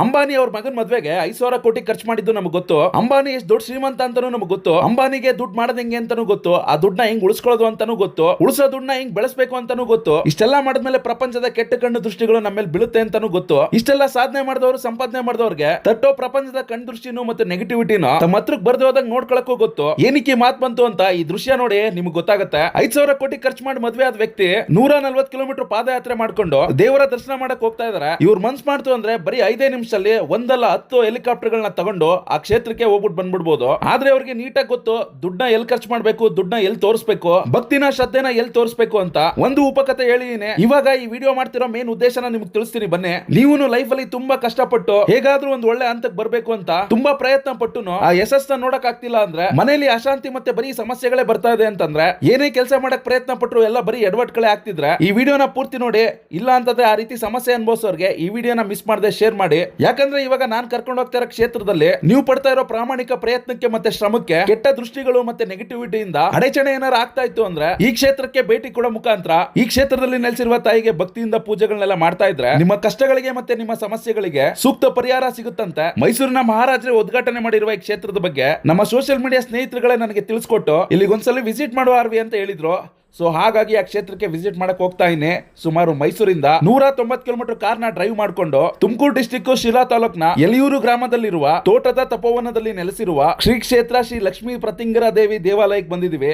ಅಂಬಾನಿ ಅವ್ರ ಮಗನ್ ಮದ್ವೆಗೆ ಐದ್ ಸಾವಿರ ಕೋಟಿ ಖರ್ಚು ಮಾಡಿದ್ದು ನಮ್ಗೆ ಗೊತ್ತು. ಅಂಬಾನಿ ಎಷ್ಟು ದೊಡ್ಡ ಶ್ರೀಮಂತ ಅಂತಾನು ನಮ್ಗೆ ಗೊತ್ತು. ಅಂಬಾನಿಗೆ ದುಡ್ಡು ಮಾಡೋದ್ ಹೆಂಗೆ ಅಂತಾನು ಗೊತ್ತು. ಆ ದುಡ್ಡನ್ನ ಹೆಂಗ್ ಉಳಿಸ್ಕೊಳ್ಳೋದು ಅಂತಾನು ಗೊತ್ತು. ಉಳಿಸೋ ದುಡ್ಡನ್ನ ಹೆಂಗ್ ಬೆಳೆಸ್ಬೇಕು ಅಂತಾನು ಗೊತ್ತು. ಇಷ್ಟೆಲ್ಲ ಮಾಡಿದ್ಮೇಲೆ ಪ್ರಪಂಚದ ಕೆಟ್ಟ ಕಣ್ಣು ದೃಷ್ಟಿಗಳು ನಮ್ಮ ಮೇಲೆ ಬೀಳುತ್ತೆ ಅಂತಾನು ಗೊತ್ತು. ಇಷ್ಟೆಲ್ಲ ಸಾಧನೆ ಮಾಡಿದವರು, ಸಂಪಾದನೆ ಮಾಡಿದವ್ರಿಗೆ ತಟ್ಟೋ ಪ್ರಪಂಚದ ಕಣ್ಣು ದೃಷ್ಟಿನೂ ಮತ್ತೆ ನೆಗೆಟಿವಿಟಿನೂ ತಮ್ಮ ಹತ್ರಕ್ಕೆ ಬರ್ದು ಹೋದಾಗ ನೋಡ್ಕೊಳಕ್ಕೂ ಗೊತ್ತು. ಏನಕ್ಕೆ ಮಾತು ಬಂತು ಅಂತ ಈ ದೃಶ್ಯ ನೋಡಿ ನಿಮ್ಗೆ ಗೊತ್ತಾಗುತ್ತೆ. ಐದ್ ಸಾವಿರ ಕೋಟಿ ಖರ್ಚು ಮಾಡಿ ಮದ್ವೆ ಆದ ವ್ಯಕ್ತಿ ನೂರ ನಲ್ವತ್ತು ಕಿಲೋಮೀಟರ್ ಪಾದಯಾತ್ರೆ ಮಾಡ್ಕೊಂಡು ದೇವರ ದರ್ಶನ ಮಾಡಕ್ ಹೋಗ್ತಾ ಇದಾರೆ. ಇವ್ರ ಮನ್ಸ್ ಮಾಡ್ತು ಅಂದ್ರೆ ಬರೀ ಐದೇ ನಿಮಿಷದಲ್ಲಿ ಒಂದಲ್ಲ ಹತ್ತು ಹೆಲಿಕಾಪ್ಟರ್ ಗಳನ್ನ ತಗೊಂಡು ಆ ಕ್ಷೇತ್ರಕ್ಕೆ ಹೋಗ್ಬಿಟ್ಟು ಬಂದ್ಬಿಡ್ಬೋದು. ಆದ್ರೆ ಅವ್ರಿಗೆ ನೀಟಾಗಿ ಗೊತ್ತು, ದುಡ್ಡನ್ನ ಎಲ್ಲಿ ಖರ್ಚು ಮಾಡ್ಬೇಕು, ದುಡ್ಡನ್ನ ಎಲ್ಲಿ ತೋರಿಸ್ಬೇಕು, ಭಕ್ತಿನ ಶ್ರದ್ಧೆನ ಎಲ್ಲಿ ತೋರಿಸ್ಬೇಕು ಅಂತ ಒಂದು ಉಪಕಥೆ ಹೇಳಿದೀನಿ ಇವಾಗ ಈ ವಿಡಿಯೋ ಮಾಡ್ತಿರೋ ಮೇನ್ ಉದ್ದೇಶನ ನಿಮ್ಗೆ ತಿಳಿಸ್ತೀನಿ ಬನ್ನಿ. ನೀವು ಲೈಫ್ ಅಲ್ಲಿ ತುಂಬಾ ಕಷ್ಟಪಟ್ಟು, ಹೇಗಾದ್ರೂ ಒಂದು ಒಳ್ಳೆ ಹಂತಕ್ಕೆ ಬರ್ಬೇಕು ಅಂತ ತುಂಬಾ ಪ್ರಯತ್ನ ಪಟ್ಟು ಆ ಯಶಸ್ಸನ್ನ ನೋಡಕ್ ಆಗ್ತಿಲ್ಲ ಅಂದ್ರೆ, ಮನೇಲಿ ಅಶಾಂತಿ ಮತ್ತೆ ಬರೀ ಸಮಸ್ಯೆಗಳೇ ಬರ್ತಾ ಇದೆ ಅಂತಂದ್ರೆ, ಏನೇ ಕೆಲಸ ಮಾಡಕ್ ಪ್ರಯತ್ನ ಪಟ್ಟರು ಎಲ್ಲ ಬರೀ ಎಡವಟ್ಗಳೇ ಆಗ್ತಿದ್ರೆ, ಈ ವಿಡಿಯೋನ ಪೂರ್ತಿ ನೋಡಿ, ಇಲ್ಲ ಅಂತಂದ್ರೆ ಆ ರೀತಿ ಸಮಸ್ಯೆ ಅನ್ಭವಿಸೋರ್ಗೆ ಈ ವಿಡಿಯೋನ ಮಿಸ್ ಮಾಡದೆ ಶೇರ್ ಮಾಡಿ. ಯಾಕಂದ್ರೆ ಇವಾಗ ನಾನು ಕರ್ಕೊಂಡು ಹೋಗ್ತಾ ಇರೋ ಕ್ಷೇತ್ರದಲ್ಲಿ ನೀವು ಪಡ್ತಾ ಇರೋ ಪ್ರಾಮಾಣಿಕ ಪ್ರಯತ್ನಕ್ಕೆ ಮತ್ತೆ ಶ್ರಮಕ್ಕೆ ಕೆಟ್ಟ ದೃಷ್ಟಿಗಳು ಮತ್ತೆ ನೆಗೆಟಿವಿಟಿಯಿಂದ ಅಡಚಣೆ ಏನಾರು ಆಗ್ತಾ ಇತ್ತು ಅಂದ್ರೆ ಈ ಕ್ಷೇತ್ರಕ್ಕೆ ಭೇಟಿ ಕೊಡೋ ಮುಖಾಂತರ ಈ ಕ್ಷೇತ್ರದಲ್ಲಿ ನೆಲೆಸಿರುವ ತಾಯಿಗೆ ಭಕ್ತಿಯಿಂದ ಪೂಜೆಗಳನ್ನೆಲ್ಲ ಮಾಡ್ತಾ ಇದ್ರೆ ನಿಮ್ಮ ಕಷ್ಟಗಳಿಗೆ ಮತ್ತೆ ನಿಮ್ಮ ಸಮಸ್ಯೆಗಳಿಗೆ ಸೂಕ್ತ ಪರಿಹಾರ ಸಿಗುತ್ತಂತೆ. ಮೈಸೂರಿನ ಮಹಾರಾಜರೇ ಉದ್ಘಾಟನೆ ಮಾಡಿರುವ ಈ ಕ್ಷೇತ್ರದ ಬಗ್ಗೆ ನಮ್ಮ ಸೋಷಿಯಲ್ ಮೀಡಿಯಾ ಸ್ನೇಹಿತರುಗಳೇ ನನಗೆ ತಿಳಿಸ್ಕೊಟ್ಟು ಇಲ್ಲಿಗೆ ಒಂದ್ಸಲ ವಿಸಿಟ್ ಮಾಡುವ ಅರ್ವಿ ಅಂತ ಹೇಳಿದ್ರು. ಸೊ ಹಾಗಾಗಿ ಆ ಕ್ಷೇತ್ರಕ್ಕೆ ವಿಸಿಟ್ ಮಾಡಕ್ ಹೋಗ್ತಾ ಇದ್ದೀನಿ ಸುಮಾರು ಮೈಸೂರಿಂದ ನೂರ ತೊಂಬತ್ ಕಿಲೋಮೀಟರ್ ಕಾರ್ನ ಡ್ರೈವ್ ಮಾಡ್ಕೊಂಡು ತುಮಕೂರು ಡಿಸ್ಟಿಕ್ ಶಿರಾ ತಾಲೂಕ್ನ ಎಲಿಯೂರು ಗ್ರಾಮದಲ್ಲಿರುವ ತೋಟದ ತಪೋವನದಲ್ಲಿ ನೆಲೆಸಿರುವ ಶ್ರೀ ಕ್ಷೇತ್ರ ಶ್ರೀ ಲಕ್ಷ್ಮೀ ಪ್ರತಿಂಗರ ದೇವಿ ದೇವಾಲಯಕ್ಕೆ ಬಂದಿದ್ದೀವಿ.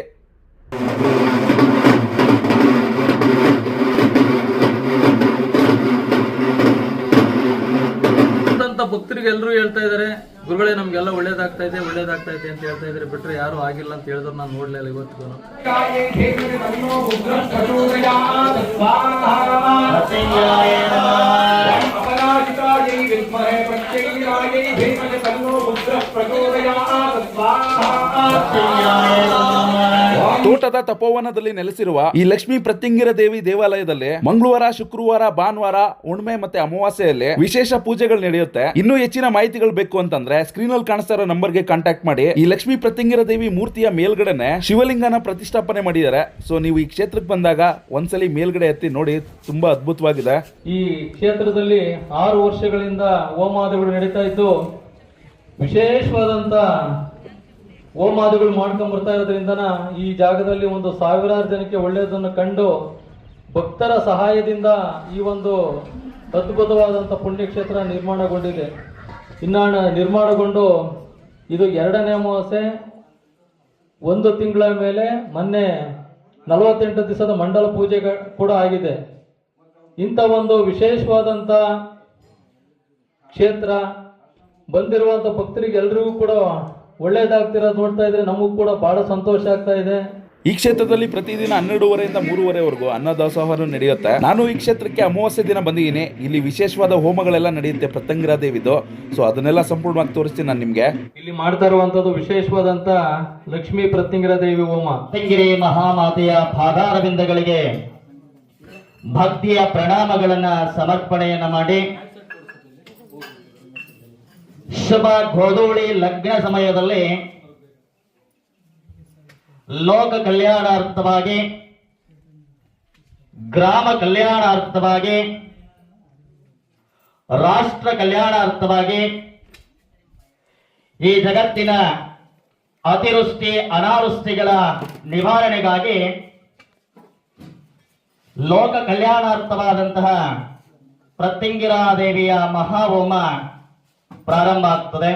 ಭಕ್ತರಿಗೆ ಎಲ್ಲರೂ ಹೇಳ್ತಾ ಇದಾರೆ ಗುರುಗಳೇ ನಮಗೆಲ್ಲ ಒಳ್ಳೇದಾಗ್ತಾ ಇದೆ ಒಳ್ಳೇದಾಗ್ತಾ ಇದೆ ಅಂತ ಹೇಳ್ತಾ ಇದ್ರೆ ಬಿಟ್ರೆ ಯಾರು ಆಗಿಲ್ಲ ಅಂತ ಹೇಳಿದ್ರು ನಾನು ನೋಡ್ಲಿಲ್ಲ ಇವತ್ತು ಪ್ರಚೋದಯಾ ತೋಟದ ತಪೋವನದಲ್ಲಿ ನೆಲೆಸಿರುವ ಈ ಲಕ್ಷ್ಮೀ ಪ್ರತ್ಯಂಗಿರ ದೇವಿ ದೇವಾಲಯದಲ್ಲಿ ಮಂಗಳವಾರ, ಶುಕ್ರವಾರ, ಭಾನುವಾರ ಉಣ್ಮೆ ಮತ್ತೆ ಅಮಾವಾಸ್ಯೆಯಲ್ಲಿ ವಿಶೇಷ ಪೂಜೆಗಳು ನಡೆಯುತ್ತೆ. ಇನ್ನೂ ಹೆಚ್ಚಿನ ಮಾಹಿತಿಗಳು ಬೇಕು ಅಂತಂದ್ರೆ ಸ್ಕ್ರೀನ್ ಅಲ್ಲಿ ಕಾಣಿಸ್ತಾ ಇರೋ ನಂಬರ್ಗೆ ಕಾಂಟ್ಯಾಕ್ಟ್ ಮಾಡಿ. ಈ ಲಕ್ಷ್ಮೀ ಪ್ರತ್ಯಂಗಿರ ದೇವಿ ಮೂರ್ತಿಯ ಮೇಲ್ಗಡೆನೆ ಶಿವಲಿಂಗನ ಪ್ರತಿಷ್ಠಾಪನೆ ಮಾಡಿದ್ದಾರೆ. ಸೊ ನೀವು ಈ ಕ್ಷೇತ್ರಕ್ಕೆ ಬಂದಾಗ ಒಂದ್ಸಲಿ ಮೇಲ್ಗಡೆ ಎತ್ತಿ ನೋಡಿ, ತುಂಬಾ ಅದ್ಭುತವಾಗಿದೆ. ಈ ಕ್ಷೇತ್ರದಲ್ಲಿ ಆರು ವರ್ಷಗಳಿಂದ ಹೋಮಾದಿಗಳು ನಡೀತಾ ಇದ್ದು, ವಿಶೇಷವಾದಂತ ಹೋಮಾದಿಗಳು ಮಾಡ್ಕೊಂಡ್ ಬರ್ತಾ ಇರೋದ್ರಿಂದ ಈ ಜಾಗದಲ್ಲಿ ಒಂದು ಸಾವಿರಾರು ಜನಕ್ಕೆ ಒಳ್ಳೆಯದನ್ನು ಕಂಡು ಭಕ್ತರ ಸಹಾಯದಿಂದ ಈ ಒಂದು ಅದ್ಭುತವಾದಂಥ ಪುಣ್ಯಕ್ಷೇತ್ರ ನಿರ್ಮಾಣಗೊಂಡಿದೆ. ಇನ್ನ ನಿರ್ಮಾಣಗೊಂಡು ಇದು ಎರಡನೇ ಅಮಾವಾಸ್ಯೆ, ಒಂದು ತಿಂಗಳ ಮೇಲೆ ಮೊನ್ನೆ ನಲವತ್ತೆಂಟು ದಿವಸದ ಮಂಡಲ ಪೂಜೆ ಕೂಡ ಆಗಿದೆ. ಇಂಥ ಒಂದು ವಿಶೇಷವಾದಂಥ ಕ್ಷೇತ್ರ ಬಂದಿರುವಂಥ ಭಕ್ತರಿಗೆ ಎಲ್ರಿಗೂ ಕೂಡ ಒಳ್ಳೇದಾಗ್ತಿರೋದು ನೋಡ್ತಾ ಇದ್ರೆ ನಮಗೂ ಕೂಡ ಬಹಳ ಸಂತೋಷ ಆಗ್ತಾ ಇದೆ. ಈ ಕ್ಷೇತ್ರದಲ್ಲಿ ಪ್ರತಿದಿನ ಹನ್ನೆರಡೂವರೆಯಿಂದ ಮೂರುವರೆವರೆಗೂ ಅನ್ನದಾಸೋಹನ ನಡೆಯುತ್ತೆ. ನಾನು ಈ ಕ್ಷೇತ್ರಕ್ಕೆ ಅಮಾವಾಸ್ಯ ದಿನ ಬಂದಿದ್ದೀನಿ. ಇಲ್ಲಿ ವಿಶೇಷವಾದ ಹೋಮಗಳೆಲ್ಲ ನಡೆಯುತ್ತೆ ಪ್ರತಂಗಿರ ದೇವಿದು. ಸೊ ಅದನ್ನೆಲ್ಲ ಸಂಪೂರ್ಣವಾಗಿ ತೋರಿಸ್ತೀನಿ ನಾನು ನಿಮಗೆ. ಇಲ್ಲಿ ಮಾಡ್ತಾ ಇರುವಂತದ್ದು ವಿಶೇಷವಾದಂತ ಲಕ್ಷ್ಮೀ ಪ್ರತಿಂಗರ ದೇವಿ ಹೋಮ. ಪ್ರತಿಂಗಿರಿ ಮಹಾಮಾತೆಯ ಪಾದಾರವಿಂದಗಳಿಗೆ ಭಕ್ತಿಯ ಪ್ರಣಾಮಗಳನ್ನ ಸಮರ್ಪಣೆಯನ್ನ ಮಾಡಿ. ಶುಭ ಗೋಧೂಳಿ ಲಗ್ನ ಸಮಯದಲ್ಲಿ ಲೋಕ ಕಲ್ಯಾಣಾರ್ಥವಾಗಿ, ಗ್ರಾಮ ಕಲ್ಯಾಣಾರ್ಥವಾಗಿ, ರಾಷ್ಟ್ರ ಕಲ್ಯಾಣಾರ್ಥವಾಗಿ ಈ ಜಗತ್ತಿನ ಅತಿವೃಷ್ಟಿ, ಅನಾವೃಷ್ಟಿಗಳ ನಿವಾರಣೆಗಾಗಿ ಲೋಕ ಕಲ್ಯಾಣಾರ್ಥವಾದಂತಹ ಪ್ರತ್ಯಂಗಿರಾದೇವಿಯ ಮಹಾಹೋಮ ಪ್ರಾರಂಭ ಆಗ್ತದೆ.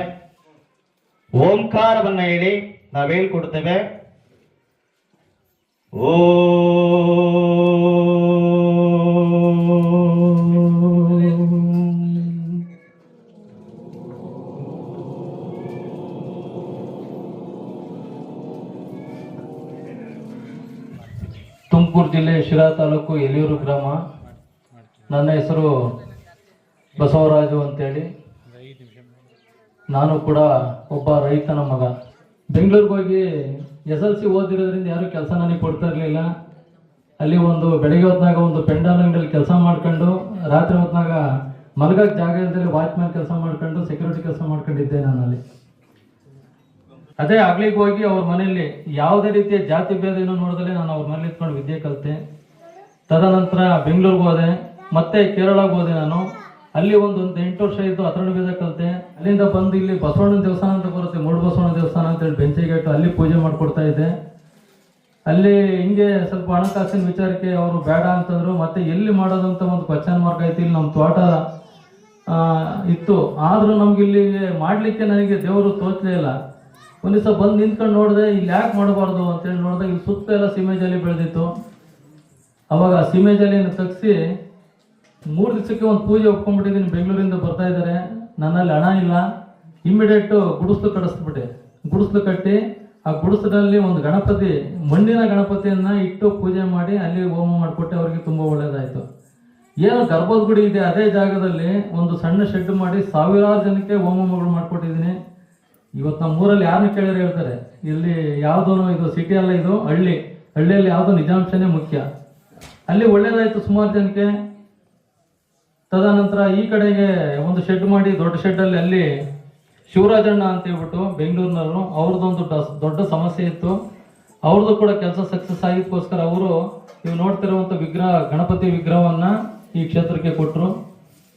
ಓಂಕಾರವನ್ನ ಹೇಳಿ ನಾವು ಹೇಳ್ಕೊಡ್ತೇವೆ. ಓ ತುಮಕೂರು ಜಿಲ್ಲೆ ಶಿರಾ ತಾಲೂಕು ಎಲಿಯೂರು ಗ್ರಾಮ. ನನ್ನ ಹೆಸರು ಬಸವರಾಜು ಅಂತೇಳಿ. ನಾನು ಕೂಡ ಒಬ್ಬ ರೈತನ ಮಗ. ಬೆಂಗಳೂರಿಗೆ ಹೋಗಿ ಎಸ್ ಎಲ್ ಸಿ ಓದಿರೋದ್ರಿಂದ ಯಾರು ಕೆಲಸ ನನಗೆ ಕೊಡ್ತಾ ಇರಲಿಲ್ಲ. ಅಲ್ಲಿ ಒಂದು ಬೆಳಗ್ಗೆ ಹೊತ್ನಾಗ ಒಂದು ಪೆಂಡಾಲ್ ಅಂಗಡಿಯಲ್ಲಿ ಕೆಲಸ ಮಾಡ್ಕೊಂಡು, ರಾತ್ರಿ ಹೊತ್ನಾಗ ಮಲಗಕ್ಕೆ ಜಾಗ ಇಲ್ದಲ್ಲಿ ವಾಚ್ಮ್ಯಾನ್ ಕೆಲಸ ಮಾಡ್ಕೊಂಡು, ಸೆಕ್ಯೂರಿಟಿ ಕೆಲಸ ಮಾಡ್ಕೊಂಡಿದ್ದೆ ನಾನು ಅಲ್ಲಿ. ಅದೇ ಆಗ್ಲಿಗೆ ಹೋಗಿ ಅವ್ರ ಮನೆಯಲ್ಲಿ ಯಾವುದೇ ರೀತಿಯ ಜಾತಿ ಭೇದ ಏನೋ ನೋಡಿದಲ್ಲಿ ನಾನು ಅವ್ರ ಮನೇಲಿ ಇಟ್ಕೊಂಡು ವಿದ್ಯೆ ಕಲಿತೆ. ತದನಂತರ ಬೆಂಗಳೂರಿಗೆ ಹೋದೆ. ಮತ್ತೆ ಕೇರಳಕ್ಕೆ ಹೋದೆ ನಾನು. ಅಲ್ಲಿ ಒಂದು ಒಂದು ಎಂಟು ವರ್ಷ ಇದ್ದು ಹತ್ರಣ ಬೀದ ಕಲಿತೆ. ಅಲ್ಲಿಂದ ಬಂದು ಇಲ್ಲಿ ಬಸವಣ್ಣನ ದೇವಸ್ಥಾನ ಅಂತ ಬರುತ್ತೆ, ಮೂಡು ಬಸವಣ್ಣ ದೇವಸ್ಥಾನ ಅಂತೇಳಿ ಬೆಂಚಿಗೆ ಇಟ್ಟು ಅಲ್ಲಿ ಪೂಜೆ ಮಾಡ್ಕೊಡ್ತಾ ಇದ್ದೆ. ಅಲ್ಲಿ ಹಿಂಗೆ ಸ್ವಲ್ಪ ಹಣಕಾಸಿನ ವಿಚಾರಕ್ಕೆ ಅವರು ಬೇಡ ಅಂತಂದ್ರು, ಮತ್ತೆ ಎಲ್ಲಿ ಮಾಡೋದು ಅಂತ ಒಂದು ಕ್ವಶನ್ ಮಾರ್ಕ್ ಐತಿ ಇಲ್ಲಿ ನಮ್ಮ ತೋಟ ಇತ್ತು. ಆದ್ರೂ ನಮ್ಗೆ ಇಲ್ಲಿ ಮಾಡ್ಲಿಕ್ಕೆ ನನಗೆ ದೇವರು ತೋಚಲೇ ಇಲ್ಲ. ಒಂದ್ ದಿವಸ ಬಂದು ನಿಂತ್ಕೊಂಡು ನೋಡಿದೆ, ಇಲ್ಲಿ ಯಾಕೆ ಮಾಡಬಾರ್ದು ಅಂತೇಳಿ ನೋಡಿದಾಗ ಇಲ್ಲಿ ಸುತ್ತ ಎಲ್ಲ ಸೀಮೆ ಬೆಳೆದಿತ್ತು. ಅವಾಗ ಸೀಮೆ ಜಾಲಿಯನ್ನು ತೆಗ್ಸಿ ಮೂರು ದಿವಸಕ್ಕೆ ಒಂದು ಪೂಜೆ ಒಪ್ಕೊಂಡ್ಬಿಟ್ಟಿದ್ದೀನಿ, ಬೆಂಗಳೂರಿಂದ ಬರ್ತಾ ಇದ್ದಾರೆ. ನನ್ನಲ್ಲಿ ಹಣ ಇಲ್ಲ. ಇಮ್ಮಿಡಿಯೇಟು ಗುಡಿಸ್ಲು ಕಟ್ಟಿಸ್ಬಿಟ್ಟೆ. ಗುಡಿಸ್ಲು ಕಟ್ಟಿ ಆ ಗುಡಿಸಲಲ್ಲಿ ಒಂದು ಗಣಪತಿ, ಮಣ್ಣಿನ ಗಣಪತಿಯನ್ನ ಇಟ್ಟು ಪೂಜೆ ಮಾಡಿ ಅಲ್ಲಿ ಹೋಮ ಮಾಡಿಕೊಟ್ಟೆ, ಅವರಿಗೆ ತುಂಬ ಒಳ್ಳೇದಾಯ್ತು. ಏನು ಗರ್ಭದ ಗುಡಿ ಇದೆ, ಅದೇ ಜಾಗದಲ್ಲಿ ಒಂದು ಸಣ್ಣ ಶೆಡ್ ಮಾಡಿ ಸಾವಿರಾರು ಜನಕ್ಕೆ ಹೋಮಗಳು ಮಾಡ್ಕೊಟ್ಟಿದ್ದೀನಿ. ಇವತ್ತು ನಮ್ಮ ಊರಲ್ಲಿ ಯಾರನ್ನ ಕೇಳಿದ್ರೆ ಹೇಳ್ತಾರೆ, ಇಲ್ಲಿ ಯಾವುದೋ ಇದು ಸಿಟಿ ಅಲ್ಲ ಇದು, ಹಳ್ಳಿ. ಹಳ್ಳಿಯಲ್ಲಿ ಯಾವುದೋ ನಿಜಾಂಶನೇ ಮುಖ್ಯ. ಅಲ್ಲಿ ಒಳ್ಳೇದಾಯಿತು ಸುಮಾರು ಜನಕ್ಕೆ. ತದನಂತರ ಈ ಕಡೆಗೆ ಒಂದು ಶೆಡ್ ಮಾಡಿ, ದೊಡ್ಡ ಶೆಡ್ ಅಲ್ಲಿ ಶಿವರಾಜಣ್ಣ ಅಂತ ಹೇಳ್ಬಿಟ್ಟು ಬೆಂಗಳೂರಿನವರು, ಅವ್ರದ್ದೊಂದು ದೊಡ್ಡ ಸಮಸ್ಯೆ ಇತ್ತು. ಅವ್ರದ್ದು ಕೂಡ ಕೆಲಸ ಸಕ್ಸಸ್ ಆಗಿದ್ದಕ್ಕೋಸ್ಕರ ಅವರು ನೀವು ನೋಡ್ತಿರುವಂಥ ವಿಗ್ರಹ, ಗಣಪತಿ ವಿಗ್ರಹವನ್ನು ಈ ಕ್ಷೇತ್ರಕ್ಕೆ ಕೊಟ್ಟರು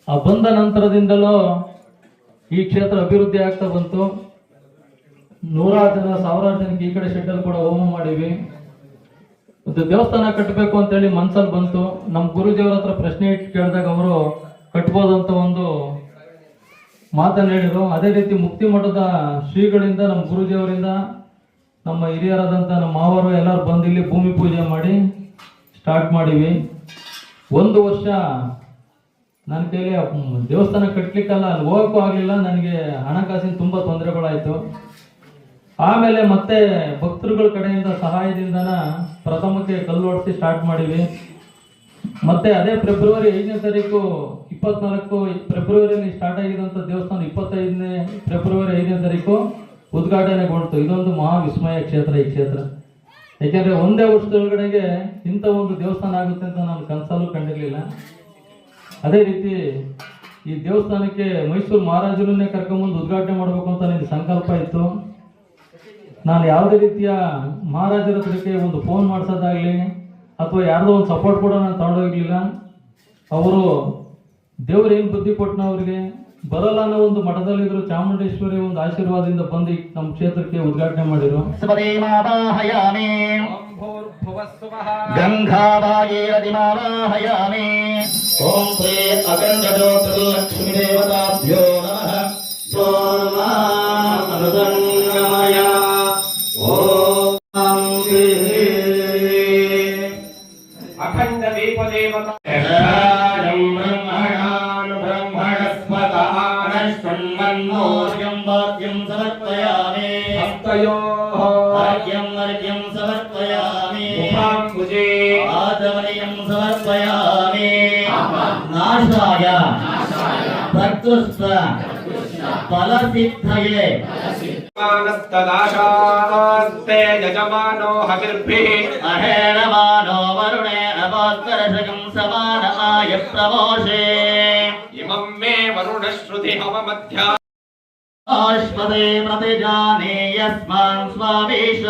ಆ ಬಂದ ನಂತರದಿಂದಲೂ ಈ ಕ್ಷೇತ್ರ ಅಭಿವೃದ್ಧಿ ಆಗ್ತಾ ಬಂತು. ನೂರಾರು ಜನ, ಸಾವಿರಾರು ಜನಕ್ಕೆ ಈ ಕಡೆ ಶೆಡ್ಡಲ್ಲಿ ಕೂಡ ಹೋಮ ಮಾಡಿವಿ ಒಂದು ದೇವಸ್ಥಾನ ಕಟ್ಟಬೇಕು ಅಂತೇಳಿ ಮನ್ಸಲ್ಲಿ ಬಂತು. ನಮ್ಮ ಗುರುದೇವರ ಹತ್ರ ಪ್ರಶ್ನೆ ಇಟ್ಟು ಕೇಳಿದಾಗ ಅವರು ಕಟ್ಬೋದಂತ ಒಂದು ಮಾತನ್ನು ಹೇಳಿದರು. ಅದೇ ರೀತಿ ಮುಕ್ತಿ ಮಠದ ಶ್ರೀಗಳಿಂದ ನಮ್ಮ ಗುರುದೇವರಿಂದ, ನಮ್ಮ ಹಿರಿಯರಾದಂಥ ನಮ್ಮ ಮಾವರು ಎಲ್ಲರೂ ಬಂದು ಇಲ್ಲಿ ಭೂಮಿ ಪೂಜೆ ಮಾಡಿ ಸ್ಟಾರ್ಟ್ ಮಾಡಿವಿ. ಒಂದು ವರ್ಷ ನನ್ನ ಕೈಲಿ ದೇವಸ್ಥಾನ ಕಟ್ಟಲಿಕ್ಕಲ್ಲ ಅಲ್ಲಿ ಹೋಗೋಕ್ಕೂ ಆಗಲಿಲ್ಲ. ನನಗೆ ಹಣಕಾಸಿನ ತುಂಬ ತೊಂದರೆಗಳಾಯಿತು. ಆಮೇಲೆ ಮತ್ತೆ ಭಕ್ತರುಗಳ ಕಡೆಯಿಂದ ಸಹಾಯದಿಂದನ ಪ್ರಥಮಕ್ಕೆ ಕಲ್ಲು ಹೊಡಿಸಿ ಸ್ಟಾರ್ಟ್ ಮಾಡಿವಿ ಮತ್ತೆ ಅದೇ ಫೆಬ್ರವರಿ ಐದನೇ ತಾರೀಕು ಇಪ್ಪತ್ನಾಲ್ಕು ಫೆಬ್ರವರಿಯಲ್ಲಿ ಸ್ಟಾರ್ಟ್ ಆಗಿದಂಥ ದೇವಸ್ಥಾನ ಇಪ್ಪತ್ತೈದನೇ ಫೆಬ್ರವರಿ ಐದನೇ ತಾರೀಕು ಉದ್ಘಾಟನೆಗೊಂಡಿತು. ಇದೊಂದು ಮಹಾ ವಿಸ್ಮಯ ಕ್ಷೇತ್ರ ಈ ಕ್ಷೇತ್ರ. ಯಾಕೆಂದ್ರೆ ಒಂದೇ ವರ್ಷದೊಳಗಡೆಗೆ ಇಂಥ ಒಂದು ದೇವಸ್ಥಾನ ಆಗುತ್ತೆ ಅಂತ ನಾನು ಕನಸಲ್ಲೂ ಕಂಡಿರಲಿಲ್ಲ. ಅದೇ ರೀತಿ ಈ ದೇವಸ್ಥಾನಕ್ಕೆ ಮೈಸೂರು ಮಹಾರಾಜರನ್ನೇ ಕರ್ಕೊಂಬಂದು ಉದ್ಘಾಟನೆ ಮಾಡಬೇಕು ಅಂತ ನನಗೆ ಸಂಕಲ್ಪ ಇತ್ತು. ನಾನು ಯಾವುದೇ ರೀತಿಯ ಮಹಾರಾಜರ ಹತ್ರಕ್ಕೆ ಒಂದು ಫೋನ್ ಮಾಡಿಸೋದಾಗಲಿ ಅಥವಾ ಯಾರ್ದೋ ಒಂದು ಸಪೋರ್ಟ್ ಕೂಡ ನಾನು ತಗೊಂಡೋಗ್ಲಿಲ್ಲ ಅವರು ದೇವ್ರು ಏನು ಬುದ್ಧಿ ಕೊಟ್ಟನ ಅವರಿಗೆ ಬರಲ್ಲ ಅನ್ನೋ ಒಂದು ಮಠದಲ್ಲಿದ್ರು ಚಾಮುಂಡೇಶ್ವರಿ ಒಂದು ಆಶೀರ್ವಾದದಿಂದ ಬಂದು ನಮ್ಮ ಕ್ಷೇತ್ರಕ್ಕೆ ಉದ್ಘಾಟನೆ ಗಂಗಾವಾಗೀರದಿಮಾವಾಹಯಾಮಿ. ಓಂ ಶ್ರೀ ಲಕ್ಷ್ಮೀ ದೇವತಾಭ್ಯೋ ನಮಃ. आत्मनियं समर्पयामि। नाशाय। भक्तुस्व फलसिद्धये। मानस्तदाशास्ते यजमानो हविर्भिः। अहेणमानो वरुणेन वात्परशकं समानमाय प्रमोषे। इमं मे वरुणश्रुति हवमध्या ಹವಮಧ್ಯ ಆಶ್ವದೇ ಪ್ರತಿಜಾನೇ ಯಸ್ಮಾನ್ ಸ್ವಾಮೀಶ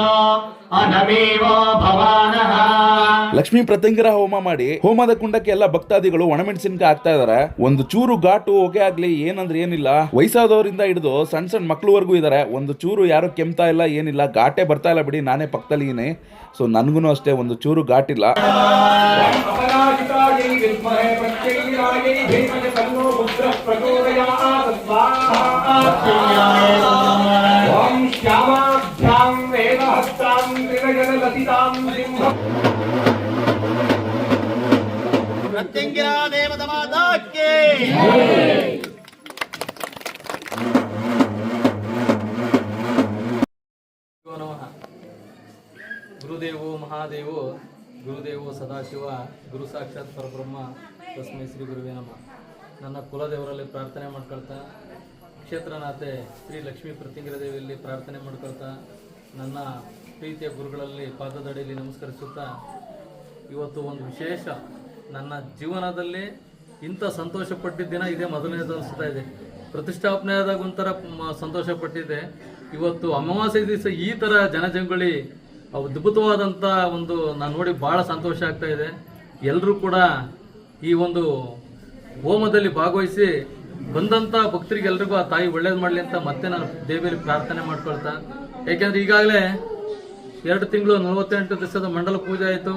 ಅನಮೇವ ಭವಾನಃ ಲಕ್ಷ್ಮೀ ಪ್ರತ್ಯಂಗಿರ ಹೋಮ ಮಾಡಿ ಹೋಮದ ಕುಂಡಕ್ಕೆ ಎಲ್ಲ ಭಕ್ತಾದಿಗಳು ಒಣಮೆಣಸಿನ್ಕಾಯಿ ಹಾಕ್ತಾ ಇದಾರೆ ಒಂದು ಚೂರು ಘಾಟು ಹೊಗೆ ಆಗ್ಲಿ ಏನಂದ್ರೆ ಏನಿಲ್ಲ ವಯಸ್ಸಾದವರಿಂದ ಹಿಡಿದು ಸಣ್ಣ ಸಣ್ಣ ಮಕ್ಳುವರೆಗೂ ಇದಾರೆ ಒಂದು ಚೂರು ಯಾರು ಕೆಮ್ತಾ ಇಲ್ಲ ಏನಿಲ್ಲ ಘಾಟೆ ಬರ್ತಾ ಇಲ್ಲ ಬಿಡಿ ನಾನೇ ಪಕ್ಕದಲ್ಲಿ ಇದೀನಿ ಸೊ ನನ್ಗೂ ಅಷ್ಟೇ ಒಂದು ಚೂರು ಘಾಟಿಲ್ಲ अपराजितायै ಪ್ರತ್ಯಂಗಿರ ದೇವದ ಮಾತಾಕ್ಕೆ ಗುರುದೇವೋ ಮಹಾದೇವೋ, ಗುರುದೇವೋ ಸದಾಶಿವ, ಗುರು ಸಾಕ್ಷಾತ್ ಪರಬ್ರಹ್ಮ, ತಸ್ಮೈ ಶ್ರೀ ಗುರುವೇ ನಮ. ನನ್ನ ಕುಲದೇವರಲ್ಲಿ ಪ್ರಾರ್ಥನೆ ಮಾಡ್ಕೊಳ್ತಾ ಕ್ಷೇತ್ರನಾಥೆ ಶ್ರೀ ಲಕ್ಷ್ಮೀ ಪ್ರತಿಗ್ರ ದೇವಿಯಲ್ಲಿ ಪ್ರಾರ್ಥನೆ ಮಾಡ್ಕೊಳ್ತಾ ನನ್ನ ಪ್ರೀತಿಯ ಗುರುಗಳಲ್ಲಿ ಪಾದದಡಿಯಲ್ಲಿ ನಮಸ್ಕರಿಸುತ್ತಾ, ಇವತ್ತು ಒಂದು ವಿಶೇಷ ನನ್ನ ಜೀವನದಲ್ಲಿ ಇಂಥ ಸಂತೋಷ ಪಟ್ಟಿದ್ದ ದಿನ ಇದೇ ಮೊದಲನೇದು ಅನಿಸ್ತಾ ಇದೆ. ಪ್ರತಿಷ್ಠಾಪನೆ ಆದಾಗ ಒಂಥರ ಸಂತೋಷ ಪಟ್ಟಿದ್ದೆ ಇವತ್ತು ಅಮಾವಾಸ್ಯ ದಿವಸ ಈ ಥರ ಜನಜಂಗುಳಿ ಅದ್ಭುತವಾದಂಥ ಒಂದು ನಾನು ನೋಡಿ ಭಾಳ ಸಂತೋಷ ಆಗ್ತಾ ಇದೆ. ಎಲ್ಲರೂ ಕೂಡ ಈ ಒಂದು ಹೋಮದಲ್ಲಿ ಭಾಗವಹಿಸಿ ಬಂದಂತ ಭಕ್ತರಿಗೆಲ್ರಿಗೂ ಆ ತಾಯಿ ಒಳ್ಳೇದು ಮಾಡಲಿ ಅಂತ ಮತ್ತೆ ನಾನು ದೇವಿಯಲ್ಲಿ ಪ್ರಾರ್ಥನೆ ಮಾಡ್ಕೊಳ್ತಾ. ಯಾಕೆಂದ್ರೆ ಈಗಾಗಲೇ ಎರಡು ತಿಂಗಳು ನಲವತ್ತೆಂಟು ದಿವಸದ ಮಂಡಲ ಪೂಜೆ ಆಯಿತು.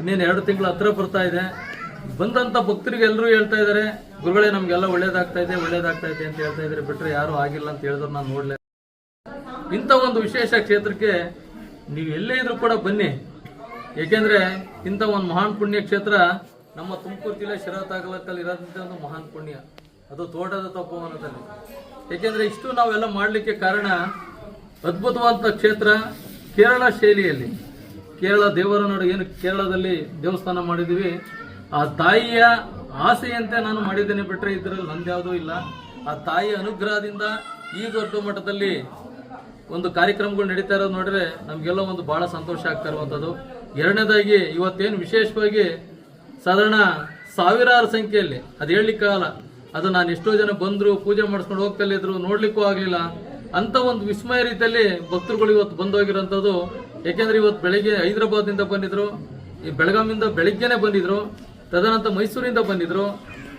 ಇನ್ನೇನು ಎರಡು ತಿಂಗಳು ಹತ್ರ ಬರ್ತಾ ಇದೆ. ಬಂದಂತ ಭಕ್ತರಿಗೆ ಎಲ್ಲರೂ ಹೇಳ್ತಾ ಇದ್ದಾರೆ ಗುರುಗಳೇ, ನಮ್ಗೆಲ್ಲ ಒಳ್ಳೇದಾಗ್ತಾ ಇದೆ ಒಳ್ಳೇದಾಗ್ತಾ ಇದೆ ಅಂತ ಹೇಳ್ತಾ ಇದ್ದಾರೆ ಬಿಟ್ರೆ ಯಾರು ಆಗಿಲ್ಲ ಅಂತ ಹೇಳಿದ್ರು ನಾನು ನೋಡ್ಲೇ ಇಂಥ ಒಂದು ವಿಶೇಷ ಕ್ಷೇತ್ರಕ್ಕೆ ನೀವು ಎಲ್ಲೇ ಇದ್ರೂ ಕೂಡ ಬನ್ನಿ. ಏಕೆಂದ್ರೆ ಇಂಥ ಒಂದು ಮಹಾನ್ ಪುಣ್ಯ ಕ್ಷೇತ್ರ ನಮ್ಮ ತುಮಕೂರು ಜಿಲ್ಲೆ ಶಿರಾ ತಾಲೂಕಲ್ಲಿ ಇರೋದಂತ ಒಂದು ಮಹಾನ್ ಪುಣ್ಯ. ಅದು ತೋಟದ ತಪೋವನದಲ್ಲಿ. ಏಕೆಂದರೆ ಇಷ್ಟು ನಾವೆಲ್ಲ ಮಾಡಲಿಕ್ಕೆ ಕಾರಣ ಅದ್ಭುತವಾದ ಕ್ಷೇತ್ರ ಕೇರಳ ಶೈಲಿಯಲ್ಲಿ. ಕೇರಳ ದೇವರ ನಾಡು ಏನು ಕೇರಳದಲ್ಲಿ ದೇವಸ್ಥಾನ ಮಾಡಿದ್ದೀವಿ. ಆ ತಾಯಿಯ ಆಸೆಯಂತೆ ನಾನು ಮಾಡಿದ್ದೇನೆ ಬಿಟ್ಟರೆ ಇದರಲ್ಲಿ ನಂದ್ಯಾವುದೂ ಇಲ್ಲ. ಆ ತಾಯಿಯ ಅನುಗ್ರಹದಿಂದ ಈ ದೊಡ್ಡ ಮಟ್ಟದಲ್ಲಿ ಒಂದು ಕಾರ್ಯಕ್ರಮಗಳು ನಡೀತಾ ಇರೋದು ನೋಡಿದ್ರೆ ನಮಗೆಲ್ಲ ಒಂದು ಬಹಳ ಸಂತೋಷ ಆಗ್ತಾ ಇರುವಂಥದ್ದು ಎರಡನೇದಾಗಿ ಇವತ್ತೇನು ವಿಶೇಷವಾಗಿ ಸಾಧಾರಣ ಸಾವಿರಾರು ಸಂಖ್ಯೆಯಲ್ಲಿ, ಅದು ಹೇಳಲಿಕ್ಕಾಗಲ್ಲ ಅದು ನಾನು ಎಷ್ಟೋ ಜನ ಬಂದರು, ಪೂಜೆ ಮಾಡಿಸ್ಕೊಂಡು ಹೋಗ್ತಲೇ ಇದ್ರು, ನೋಡ್ಲಿಕ್ಕೂ ಆಗಲಿಲ್ಲ. ಅಂತ ಒಂದು ವಿಸ್ಮಯ ರೀತಿಯಲ್ಲಿ ಭಕ್ತರುಗಳು ಇವತ್ತು ಬಂದೋಗಿರೋಂಥದ್ದು ಯಾಕೆಂದ್ರೆ ಇವತ್ತು ಬೆಳಿಗ್ಗೆ ಹೈದರಾಬಾದ್ನಿಂದ ಬಂದಿದ್ರು, ಈ ಬೆಳಗಾವಿಯಿಂದ ಬೆಳಿಗ್ಗೆನೆ ಬಂದಿದ್ರು, ತದನಂತರ ಮೈಸೂರಿಂದ ಬಂದಿದ್ರು,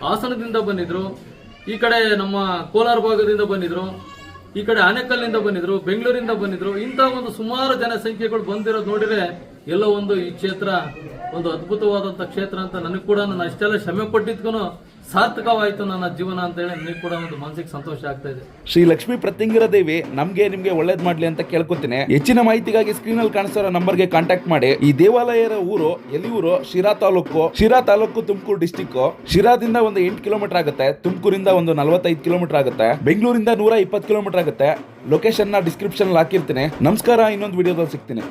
ಹಾಸನದಿಂದ ಬಂದಿದ್ರು, ಈ ಕಡೆ ನಮ್ಮ ಕೋಲಾರ ಭಾಗದಿಂದ ಬಂದಿದ್ರು, ಈ ಕಡೆ ಆನೆಕಲ್ನಿಂದ ಬಂದಿದ್ರು, ಬೆಂಗಳೂರಿಂದ ಬಂದಿದ್ರು, ಇಂಥ ಒಂದು ಸುಮಾರು ಜನಸಂಖ್ಯೆಗಳು ಬಂದಿರೋದು ನೋಡಿದ್ರೆ ಎಲ್ಲೋ ಒಂದು ಈ ಕ್ಷೇತ್ರ ಒಂದು ಅದ್ಭುತವಾದಂಥ ಕ್ಷೇತ್ರ ಅಂತ ನನಗೆ ಕೂಡ ನಾನು ಅಷ್ಟೆಲ್ಲ ಶ್ರಮೆ ಪಟ್ಟಿದ್ಗೂ ಸಾರ್ಥಕವಾಯಿತು ನನ್ನ ಜೀವನ ಅಂತ ಹೇಳಿ ನೀವು ಕೂಡ ಒಂದು ಮನಸ್ಸಿಗೆ ಸಂತೋಷ ಆಗ್ತಾ ಇದೆ. ಶ್ರೀ ಲಕ್ಷ್ಮಿ ಪ್ರತ್ಯಂಗಿರ ದೇವಿ ನಮ್ಗೆ ನಿಮ್ಗೆ ಒಳ್ಳೇದ್ ಮಾಡ್ಲಿ ಅಂತ ಕೇಳ್ಕೊತೀನಿ. ಹೆಚ್ಚಿನ ಮಾಹಿತಿಗಾಗಿ ಸ್ಕ್ರೀನ್ ಅಲ್ಲಿ ನಂಬರ್ಗೆ ಕಾಂಟ್ಯಾಕ್ಟ್ ಮಾಡಿ. ಈ ದೇವಾಲಯದ ಊರು, ಎಲ್ಲಿ ಊರು? ಶಿರಾ ತಾಲೂಕು. ಶಿರಾ ತಾಲೂಕು ತುಮಕೂರು ಡಿಸ್ಟಿಕ್ ಶಿರಾದಿಂದ ಒಂದು ಎಂಟು ಕಿಲೋಮೀಟರ್ ಆಗುತ್ತೆ. ತುಮಕೂರಿಂದ ಒಂದು ನಲವತ್ತೈದು ಕಿಲೋಮೀಟರ್ ಆಗುತ್ತೆ. ಬೆಂಗಳೂರಿಂದ ನೂರ ಇಪ್ಪತ್ತು ಕಿಲೋಮೀಟರ್ ಆಗುತ್ತೆ. ಲೊಕೇಶನ್ನ ಡಿಸ್ಕ್ರಿಪ್ಷನ್ ಹಾಕಿರ್ತೀನಿ. ನಮಸ್ಕಾರ, ಇನ್ನೊಂದು ವಿಡಿಯೋದಲ್ಲಿ ಸಿಗ್ತೀನಿ.